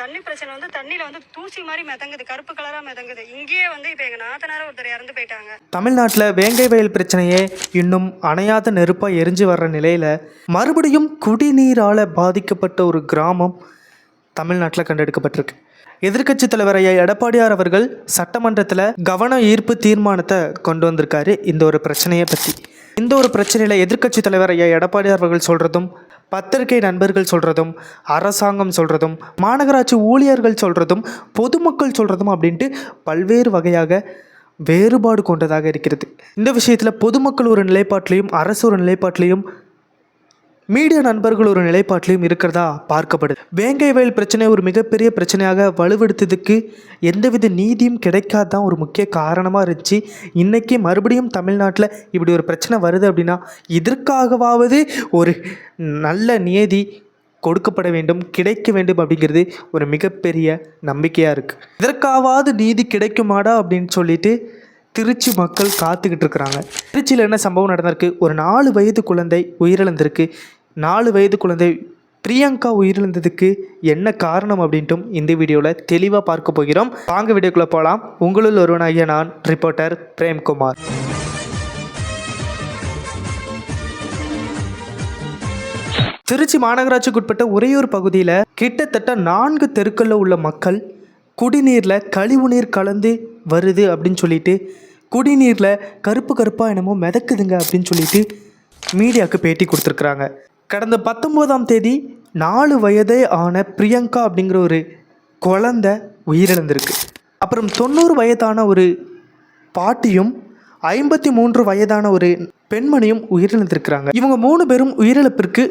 தண்ணி பிரச்சனை வந்து தண்ணியில வந்து தூசி மாதிரி மிதங்குது கருப்பு கலரா மிதங்குது. இங்கேயே வந்து இப்ப எங்க நாத்தனார ஒருத்தர் இறந்து போயிட்டாங்க. தமிழ்நாட்டில் வேங்கை வயல் பிரச்சனையே இன்னும் அணையாத நெருப்பாக எரிஞ்சு வர்ற நிலையில் மறுபடியும் குடிநீரால் பாதிக்கப்பட்ட ஒரு கிராமம் தமிழ்நாட்டில் கண்டெடுக்கப்பட்டிருக்கு. எதிர்க்கட்சி தலைவர் ஐயா எடப்பாடியார் அவர்கள் சட்டமன்றத்தில் கவன ஈர்ப்பு தீர்மானத்தை கொண்டு வந்திருக்காரு. இந்த ஒரு பிரச்சனையை பற்றி இந்த ஒரு பிரச்சனையில் எதிர்க்கட்சி தலைவர் ஐயா எடப்பாடியார் அவர்கள் சொல்கிறதும் பத்திரிகை நண்பர்கள் சொல்கிறதும் அரசாங்கம் சொல்கிறதும் மாநகராட்சி ஊழியர்கள் சொல்கிறதும் பொதுமக்கள் சொல்கிறதும் அப்படின்ட்டு பல்வேறு வகையாக வேறுபாடு கொண்டதாக இருக்கிறது. இந்த விஷயத்தில் பொதுமக்கள் ஒரு நிலைப்பாட்டிலையும் அரசு ஒரு நிலைப்பாட்டிலையும் மீடியா நண்பர்கள் ஒரு நிலைப்பாட்டிலையும் இருக்கிறதா பார்க்கப்படுது. வேங்கை வயல் பிரச்சனை ஒரு மிகப்பெரிய பிரச்சனையாக வலுவெடுத்ததுக்கு எந்தவித நீதியும் கிடைக்காதான் ஒரு முக்கிய காரணமாக இருந்துச்சு. இன்றைக்கி மறுபடியும் தமிழ்நாட்டில் இப்படி ஒரு பிரச்சனை வருது அப்படின்னா இதற்காகவாவது ஒரு நல்ல நியதி கொடுக்கப்பட வேண்டும் கிடைக்க வேண்டும் அப்படிங்கிறது ஒரு மிகப்பெரிய நம்பிக்கையாக இருக்குது இதற்காவது நீதி கிடைக்குமாடா அப்படின்னு சொல்லிட்டு திருச்சி மக்கள் காத்துக்கிட்டு இருக்கிறாங்க. திருச்சியில் என்ன சம்பவம் நடந்திருக்கு? ஒரு நாலு வயது குழந்தை உயிரிழந்திருக்கு. நாலு வயது குழந்தை பிரியங்கா உயிரிழந்ததுக்கு என்ன காரணம் அப்படின்ட்டும் இந்த வீடியோவில் தெளிவாக பார்க்க போகிறோம். வாங்க வீடியோக்குள்ளே போகலாம் உங்களுள் ஒருவனாகிய நான் ரிப்போர்ட்டர் பிரேம்குமார். திருச்சி மாநகராட்சிக்குட்பட்ட உறையூர் பகுதியில் கிட்டத்தட்ட நான்கு தெருக்களில் உள்ள மக்கள் குடிநீரில் கழிவுநீர் கலந்து வருது அப்படின்னு சொல்லிட்டு குடிநீரில் கருப்பு கருப்பாக என்னமோ மிதக்குதுங்க அப்படின்னு சொல்லிட்டு மீடியாவுக்கு பேட்டி கொடுத்துருக்குறாங்க. கடந்த பத்தொம்போதாம் தேதி நாலு வயதே ஆன பிரியங்கா அப்படிங்கிற ஒரு குழந்த உயிரிழந்திருக்கு. அப்புறம் தொண்ணூறு வயதான ஒரு பாட்டியும் ஐம்பத்தி மூன்று வயதான ஒரு பெண்மணியும் உயிரிழந்திருக்கிறாங்க. இவங்க மூணு பேரும் உயிரிழப்பிற்கு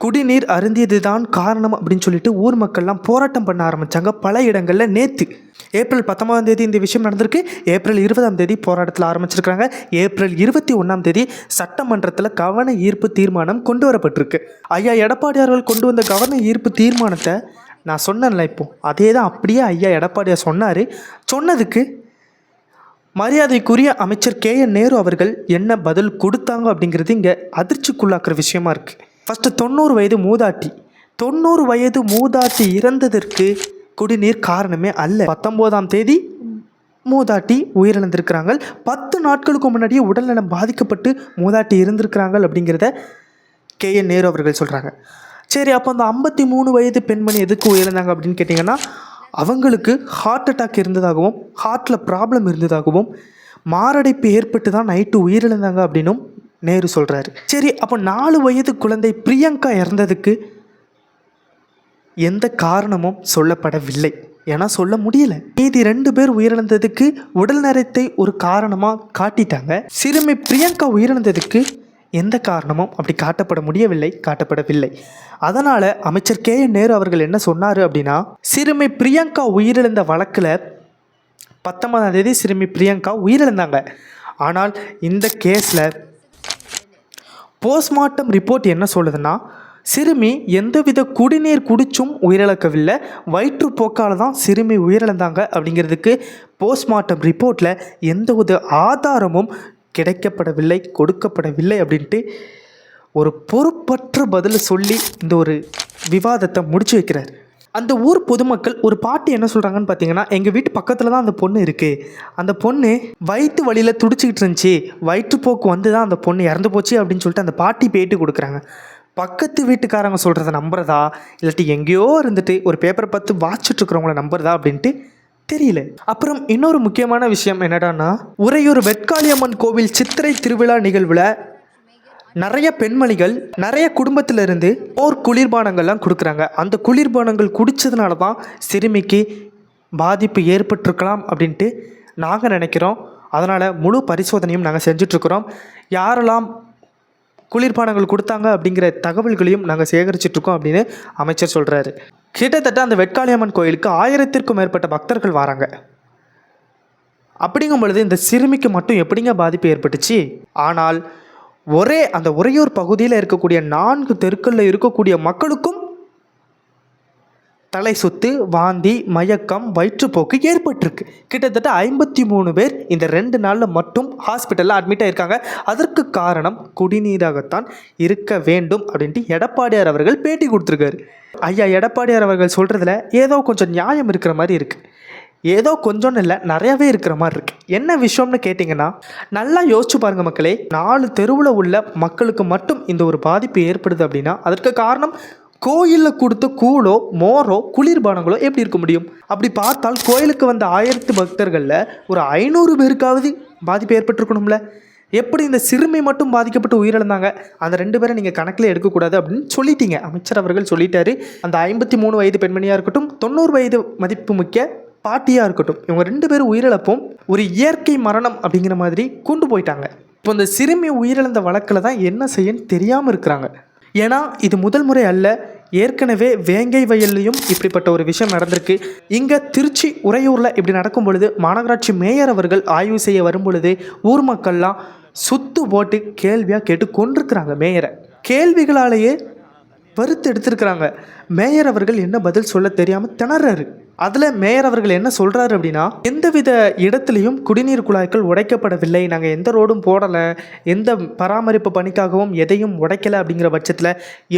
குடிநீர் அருந்தியது தான் காரணம் அப்படின்னு சொல்லிட்டு ஊர் மக்கள்லாம் போராட்டம் பண்ண ஆரம்பித்தாங்க பல இடங்களில் நேற்று ஏப்ரல் பத்தொன்பதாம் தேதி இந்த விஷயம் நடந்திருக்கு. ஏப்ரல் இருபதாம் தேதி போராட்டத்தில் ஆரம்பிச்சிருக்காங்க ஏப்ரல் இருபத்தி ஒன்றாம் தேதி சட்டமன்றத்தில் கவன ஈர்ப்பு தீர்மானம் கொண்டு வரப்பட்டிருக்கு. ஐயா எடப்பாடியார்கள் கொண்டு வந்த கவன ஈர்ப்பு தீர்மானத்தை நான் சொன்னேன்ல இப்போ. அதே தான் அப்படியே ஐயா எடப்பாடியார் சொன்னார். சொன்னதுக்கு மரியாதைக்குரிய அமைச்சர் கே என் நேரு அவர்கள் என்ன பதில் கொடுத்தாங்க அப்படிங்கிறது இங்கே அதிர்ச்சிக்குள்ளாக்குற விஷயமா இருக்குது ஃபஸ்ட்டு தொண்ணூறு வயது மூதாட்டி. தொண்ணூறு வயது மூதாட்டி இறந்ததற்கு குடிநீர் காரணமே அல்ல. பத்தொம்போதாம் தேதி மூதாட்டி உயிரிழந்திருக்கிறாங்க பத்து நாட்களுக்கு முன்னாடியே உடல்நலம் பாதிக்கப்பட்டு மூதாட்டி இருந்திருக்கிறாங்க அப்படிங்கிறத கே என் நேரு அவர்கள் சொல்கிறாங்க சரி அப்போ அந்த ஐம்பத்தி மூணு வயது பெண்மணி எதுக்கு உயிரிழந்தாங்க அப்படின்னு கேட்டிங்கன்னா அவங்களுக்கு ஹார்ட் அட்டாக் இருந்ததாகவும் ஹார்ட்டில் ப்ராப்ளம் இருந்ததாகவும் மாரடைப்பு ஏற்பட்டு தான் நைட்டு உயிரிழந்தாங்க அப்படின்னும் நேரு சொல்கிறாரு சரி அப்போ நாலு வயது குழந்தை பிரியங்கா இறந்ததுக்கு எந்த காரணமும் சொல்லப்படவில்லை. ஏன்னா சொல்ல முடியல. மீதி ரெண்டு பேர் உயிரிழந்ததுக்கு உடல் நரத்தை ஒரு காரணமாக காட்டிட்டாங்க. சிறுமி பிரியங்கா உயிரிழந்ததுக்கு எந்த காரணமும் அப்படி காட்டப்பட முடியவில்லை காட்டப்படவில்லை. அதனால் அமைச்சர் கே என் நேரு அவர்கள் என்ன சொன்னார் அப்படின்னா சிறுமி பிரியங்கா உயிரிழந்த வழக்கில் பத்தொன்பதாம் தேதி சிறுமி பிரியங்கா உயிரிழந்தாங்க. ஆனால் இந்த கேஸில் போஸ்ட்மார்ட்டம் ரிப்போர்ட் என்ன சொல்லுதுன்னா சிறுமி எந்தவித குடிநீர் குடிச்சும் உயிரிழக்கவில்லை வயிற்றுப்போக்கால் தான் சிறுமி உயிரிழந்தாங்க அப்படிங்கிறதுக்கு போஸ்ட்மார்ட்டம் ரிப்போர்ட்டில் எந்தவித ஆதாரமும் கிடைக்கப்படவில்லை கொடுக்கப்படவில்லை அப்படின்ட்டு ஒரு பொறுப்பற்ற பதில் சொல்லி இந்த ஒரு விவாதத்தை முடிச்சு வைக்கிறார். அந்த ஊர் பொதுமக்கள் ஒரு பாட்டி என்ன சொல்கிறாங்கன்னு பார்த்தீங்கன்னா எங்கள் வீட்டு பக்கத்தில் தான் அந்த பொண்ணு இருக்குது அந்த பொண்ணு வயிற்று வழியில் துடிச்சிக்கிட்டு இருந்துச்சு. வயிற்றுப்போக்கு வந்து தான் அந்த பொண்ணு இறந்து போச்சு அப்படின்னு சொல்லிட்டு அந்த பாட்டி பேட்டி கொடுக்குறாங்க. பக்கத்து வீட்டுக்காரங்க சொல்கிறத நம்புறதா? இல்லாட்டி எங்கேயோ இருந்துட்டு ஒரு பேப்பரை பார்த்து வாசிச்சுட்டு இருக்கிறவங்கள நம்புறதா அப்படின்ட்டு தெரியல. அப்புறம் இன்னொரு முக்கியமான விஷயம் என்னடான்னா உறையூர் வெட்காளியம்மன் கோவில் சித்திரை திருவிழா நிகழ்வில் நிறைய பெண்மணிகள் நிறைய குடும்பத்திலிருந்து இருந்து குளிர்பானங்கள்லாம் கொடுக்குறாங்க. அந்த குளிர்பானங்கள் குடித்ததுனால தான் சிறுமிக்கு பாதிப்பு ஏற்பட்டிருக்கலாம் அப்படின்ட்டு நாங்கள் நினைக்கிறோம். அதனால் முழு பரிசோதனையும் நாங்கள் செஞ்சிட்ருக்குறோம். யாரெல்லாம் குளிர்பானங்கள் கொடுத்தாங்க அப்படிங்கிற தகவல்களையும் நாங்கள் சேகரிச்சிட்ருக்கோம் அப்படின்னு அமைச்சர் சொல்கிறாரு கிட்டத்தட்ட அந்த வெட்காளியம்மன் கோயிலுக்கு ஆயிரத்திற்கும் மேற்பட்ட பக்தர்கள் வராங்க. அப்படிங்கும் பொழுது இந்த சிறுமிக்கு மட்டும் எப்படிங்க பாதிப்பு ஏற்பட்டுச்சு? ஆனால் ஒரே அந்த உறையூர் பகுதியில் இருக்கக்கூடிய நான்கு தெருக்களில் இருக்கக்கூடிய மக்களுக்கும் தலை சுத்து வாந்தி மயக்கம் வயிற்றுப்போக்கு ஏற்பட்டிருக்கு. கிட்டத்தட்ட ஐம்பத்தி மூணு பேர் இந்த ரெண்டு நாளில் மட்டும் ஹாஸ்பிட்டலில் அட்மிட் ஆயிருக்காங்க. அதற்கு காரணம் குடிநீராகத்தான் இருக்க வேண்டும் அப்படின்ட்டு எடப்பாடியார் அவர்கள் பேட்டி கொடுத்துருக்காரு. ஐயா எடப்பாடியார் அவர்கள் சொல்கிறதுல ஏதோ கொஞ்சம் நியாயம் இருக்கிற மாதிரி இருக்குது ஏதோ கொஞ்சம்னு இல்லை நிறையவே இருக்கிற மாதிரி இருக்கு. என்ன விஷயம்னு கேட்டிங்கன்னா நல்லா யோசிச்சு பாருங்க மக்களே நாலு தெருவில் உள்ள மக்களுக்கு மட்டும் இந்த ஒரு பாதிப்பு ஏற்படுது அப்படின்னா அதற்கு காரணம் கோயிலில் கொடுத்த கூழோ மோரோ குளிர்பானங்களோ எப்படி இருக்க முடியும்? அப்படி பார்த்தால் கோயிலுக்கு வந்த ஆயிரத்து பக்தர்களில் ஒரு ஐநூறு பேருக்காவது பாதிப்பு ஏற்பட்டிருக்கணும்ல? எப்படி இந்த சிறுமி மட்டும் பாதிக்கப்பட்டு உயிரிழந்தாங்க? அந்த ரெண்டு பேரை நீங்கள் கணக்கில் எடுக்கக்கூடாது அப்படின்னு சொல்லிட்டீங்க. அமைச்சர் அவர்கள் சொல்லிட்டாரு. அந்த ஐம்பத்தி மூணு வயது பெண்மணியாக இருக்கட்டும் தொண்ணூறு வயது மதிப்பு முக்கிய பாட்டியாக இருக்கட்டும் இவங்க ரெண்டு பேரும் உயிரிழப்பும் ஒரு இயற்கை மரணம் அப்படிங்கிற மாதிரி கொண்டு போயிட்டாங்க. இப்போ இந்த சிறுமி உயிரிழந்த வழக்கில் தான் என்ன செய்யன்னு தெரியாமல் இருக்கிறாங்க. ஏன்னா இது முதல் முறை அல்ல ஏற்கனவே வேங்கை வயல்லையும் இப்படிப்பட்ட ஒரு விஷயம் நடந்திருக்கு. இங்கே திருச்சி உறையூரில் இப்படி நடக்கும் பொழுது மாநகராட்சி மேயர் அவர்கள் ஆய்வு செய்ய வரும் பொழுது ஊர் மக்கள்லாம் சுத்து போட்டு கேள்வியாக கேட்டு கொண்டிருக்கிறாங்க மேயரை. கேள்விகளாலேயே வறுத்து எடுத்திருக்கிறாங்க. மேயர் அவர்கள் என்ன பதில் சொல்ல தெரியாமல் திணறாரு. அதில் மேயர் அவர்கள் என்ன சொல்கிறாரு அப்படின்னா எந்தவித இடத்துலையும் குடிநீர் குழாய்கள் உடைக்கப்படவில்லை நாங்கள் எந்த ரோடும் போடலை எந்த பராமரிப்பு பணிக்காகவும் எதையும் உடைக்கலை அப்படிங்கிற பட்சத்தில்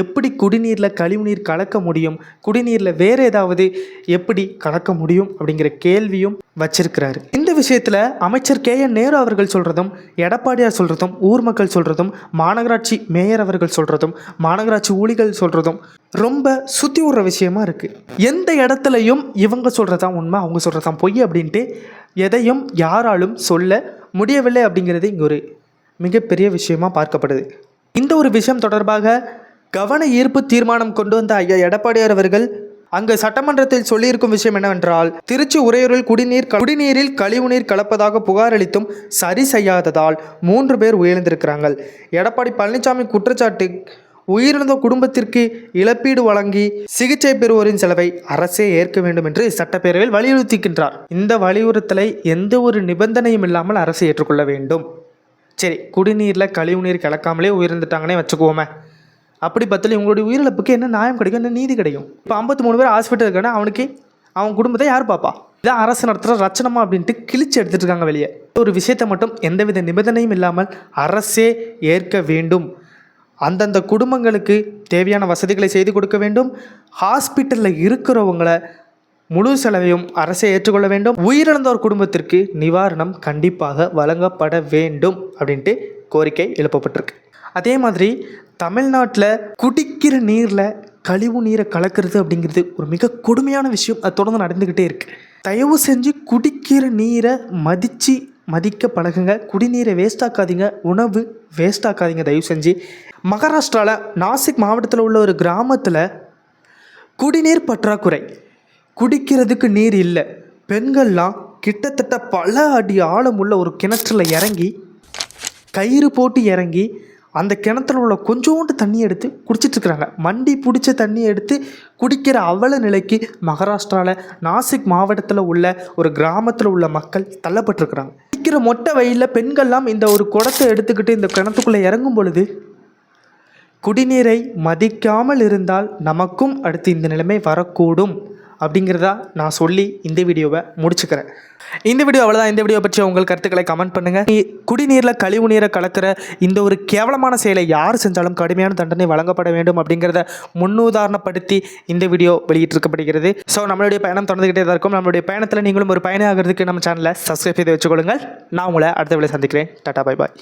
எப்படி குடிநீரில் கழிவுநீர் கலக்க முடியும் குடிநீரில் வேறு ஏதாவது எப்படி கலக்க முடியும் அப்படிங்கிற கேள்வியும் வச்சிருக்கிறாரு. இந்த விஷயத்தில் அமைச்சர் கே என் நேரு அவர்கள் சொல்கிறதும் எடப்பாடியார் சொல்கிறதும் ஊர் மக்கள் சொல்கிறதும் மாநகராட்சி மேயர் அவர்கள் சொல்கிறதும் மாநகராட்சி ஊழிகள் சொல்கிறதும் ரொம்ப சுற்றி விடுற விஷயமா இருக்குது எந்த இடத்துலையும் இவங்க சொல்கிறதான் உண்மை அவங்க சொல்கிறதான் பொய் அப்படின்ட்டு எதையும் யாராலும் சொல்ல முடியவில்லை அப்படிங்கிறது இங்கே ஒரு மிகப்பெரிய விஷயமா பார்க்கப்படுது. இந்த ஒரு விஷயம் தொடர்பாக கவன ஈர்ப்பு தீர்மானம் கொண்டு வந்த ஐயா எடப்பாடியார் அவர்கள் அங்கு சட்டமன்றத்தில் சொல்லியிருக்கும் விஷயம் என்னவென்றால் திருச்சி உறையூரில் குடிநீர் குடிநீரில் கழிவுநீர் கலப்பதாக புகார் அளித்தும் சரி செய்யாததால் மூன்று பேர் உயிரிழந்திருக்கிறார்கள். எடப்பாடி பழனிசாமி குற்றச்சாட்டு உயிரிழந்த குடும்பத்திற்கு இழப்பீடு வழங்கி சிகிச்சை பெறுவோரின் செலவை அரசே ஏற்க வேண்டும் என்று சட்டப்பேரவையில் வலியுறுத்திக்கின்றார் இந்த வலியுறுத்தலை எந்த ஒரு நிபந்தனையும் இல்லாமல் அரசு ஏற்றுக்கொள்ள வேண்டும். சரி குடிநீரில் கழிவுநீர் கலக்காமலே உயிர்ந்துட்டாங்கன்னே வச்சுக்குவோமே. அப்படி பார்த்தாலும் இவங்களுடைய உயிரிழப்புக்கு என்ன நியாயம் கிடைக்கும் என்ன நீதி கிடைக்கும்? இப்போ ஐம்பத்தி மூணு பேர் ஹாஸ்பிட்டல் இருக்கானா அவனுக்கு அவன் குடும்பத்தை யார் பார்ப்பா? இதான் அரசு நடத்துகிற ரச்சனமா அப்படின்ட்டு கிழிச்சு எடுத்துட்டு இருக்காங்க வெளியே. ஒரு விஷயத்தை மட்டும் எந்தவித நிபந்தனையும் இல்லாமல் அரசே ஏற்க வேண்டும். அந்தந்த குடும்பங்களுக்கு தேவையான வசதிகளை செய்து கொடுக்க வேண்டும். ஹாஸ்பிட்டலில் இருக்கிறவங்கள முழு செலவையும் அரசே ஏற்றுக்கொள்ள வேண்டும். உயிரிழந்தோர் குடும்பத்திற்கு நிவாரணம் கண்டிப்பாக வழங்கப்பட வேண்டும் அப்படின்ட்டு கோரிக்கை எழுப்பப்பட்டிருக்கு. அதே மாதிரி தமிழ்நாட்டில் குடிக்கிற நீரில் கழிவு நீரை கலக்கிறது அப்படிங்கிறது ஒரு மிக கொடுமையான விஷயம். அது தொடர்ந்து நடந்துக்கிட்டே இருக்குது தயவு செஞ்சு குடிக்கிற நீரை மதித்து மதிக்க பழகுங்க. குடிநீரை வேஸ்ட் ஆக்காதீங்க. உணவு வேஸ்ட் ஆக்காதீங்க தயவு செஞ்சு. மகாராஷ்டிராவில் நாசிக் மாவட்டத்தில் உள்ள ஒரு கிராமத்தில் குடிநீர் பற்றாக்குறை. குடிக்கிறதுக்கு நீர் இல்லை. பெண்கள்லாம் கிட்டத்தட்ட பல அடி ஆழமுள்ள ஒரு கிணற்றில் இறங்கி கயிறு போட்டு இறங்கி அந்த கிணத்துல உள்ள கொஞ்சோண்டு தண்ணி எடுத்து குடிச்சிட்ருக்குறாங்க. மண்டி பிடிச்ச தண்ணி எடுத்து குடிக்கிற அவல நிலைக்கு மகாராஷ்டிராவில் நாசிக் மாவட்டத்தில் உள்ள ஒரு கிராமத்தில் உள்ள மக்கள் தள்ளப்பட்டிருக்கிறாங்க. குடிக்கிற மொட்டை வயலில் பெண்கள்லாம் இந்த ஒரு குடத்தை எடுத்துக்கிட்டு இந்த கிணத்துக்குள்ளே இறங்கும் பொழுது குடிநீரை மதிக்காமல் இருந்தால் நமக்கும் அடுத்து இந்த நிலைமை வரக்கூடும். அப்படிங்கிறதா நான் சொல்லி இந்த வீடியோவை முடிச்சுக்கிறேன். இந்த வீடியோ அவ்வளோதான் இந்த வீடியோ பற்றி உங்கள் கருத்துக்களை கமெண்ட் பண்ணுங்கள் குடிநீரில் கழிவு நீரை கலக்கிற இந்த ஒரு கேவலமான செயலை யார் செஞ்சாலும் கடுமையான தண்டனை வழங்கப்பட வேண்டும் அப்படிங்கிறத முன்னுதாரணப்படுத்தி இந்த வீடியோ வெளியிட்டிருக்கப்படுகிறது. ஸோ நம்மளுடைய பயணம் தொடர்ந்துகிட்டே தான் இருக்கும். நம்மளுடைய பயணத்தில் நீங்களும் ஒரு பயணம் ஆகிறதுக்கு நம்ம சேனலை சப்ஸ்கிரைப் செய்து வச்சுக்கொள்ளுங்கள். நான் உங்களை அடுத்த வேலை சந்திக்கிறேன். டாடா பாய் பாய்